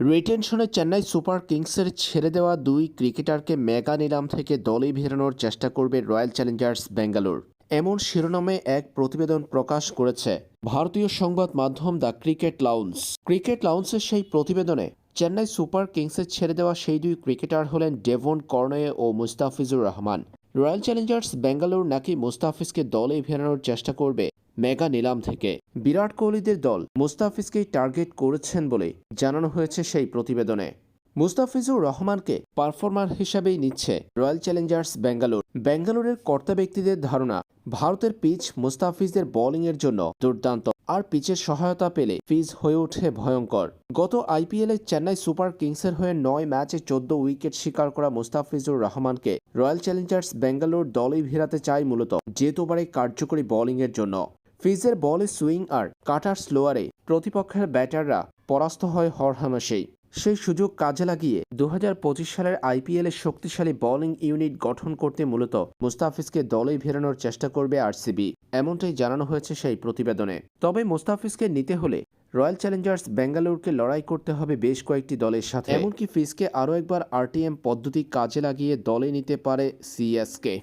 রিটেনশনে Chennai super কিংসের ছেড়ে দেওয়া দুই ক্রিকেটারকে মেগা নিলাম থেকে দলে ভেরানোর চেষ্টা করবে রয়্যাল চ্যালেঞ্জার্স বেঙ্গালুর এমন শিরোনামে এক প্রতিবেদন প্রকাশ করেছে ভারতীয় সংবাদ মাধ্যম দ্য ক্রিকেট লাউন্স। ক্রিকেট লাউন্সের সেই প্রতিবেদনে চেন্নাই সুপার কিংসের ছেড়ে দেওয়া সেই দুই ক্রিকেটার হলেন ডেভন কর্নয়ে ও মুস্তাফিজুর রহমান। রয়্যাল চ্যালেঞ্জার্স বেঙ্গালুর নাকি মুস্তাফিজকে দলে ফেরানোর চেষ্টা করবে মেগা নিলাম থেকে। বিরাট কোহলিদের দল মুস্তাফিজকেই টার্গেট করেছেন বলে জানানো হয়েছে সেই প্রতিবেদনে। মুস্তাফিজুর রহমানকে পারফর্মার হিসাবেই নিচ্ছে রয়্যাল চ্যালেঞ্জার্স বেঙ্গালুর বেঙ্গালুরের কর্তা ব্যক্তিদের ধারণা, ভারতের পিচ মুস্তাফিজদের বোলিংয়ের জন্য দুর্দান্ত, আর পিচের সহায়তা পেলে ফিজ হয়ে ওঠে ভয়ঙ্কর। গত আইপিএলে চেন্নাই সুপার কিংসের হয়ে নয় ম্যাচে চোদ্দ উইকেট শিকার করা মুস্তাফিজুর রহমানকে রয়্যাল চ্যালেঞ্জার্স বেঙ্গালুর দলেই ভিড়াতে চায় মূলত যেতোবারে কার্যকরী বোলিংয়ের জন্য। ফিজের বলে সুইং আর কাটার স্লোয়ারে প্রতিপক্ষের ব্যাটাররা পরাস্ত হয় হরহামেশেই সেই সুযোগ কাজে লাগিয়ে দু হাজার পঁচিশ সালের আইপিএলে শক্তিশালী বোলিং ইউনিট গঠন করতে মূলত মুস্তাফিজকে দলেই ফেরানোর চেষ্টা করবে আরসিবি। এমনটাই জানানো হয়েছে সেই প্রতিবেদনে। তবে মুস্তাফিজকে নিতে হলে রয়্যাল চ্যালেঞ্জার্স বেঙ্গালুরুকে লড়াই করতে হবে বেশ কয়েকটি দলের সাথে। এমনকি ফিজকে আরও একবার আরটিএম পদ্ধতি কাজে লাগিয়ে দলে নিতে পারে সিএসকে।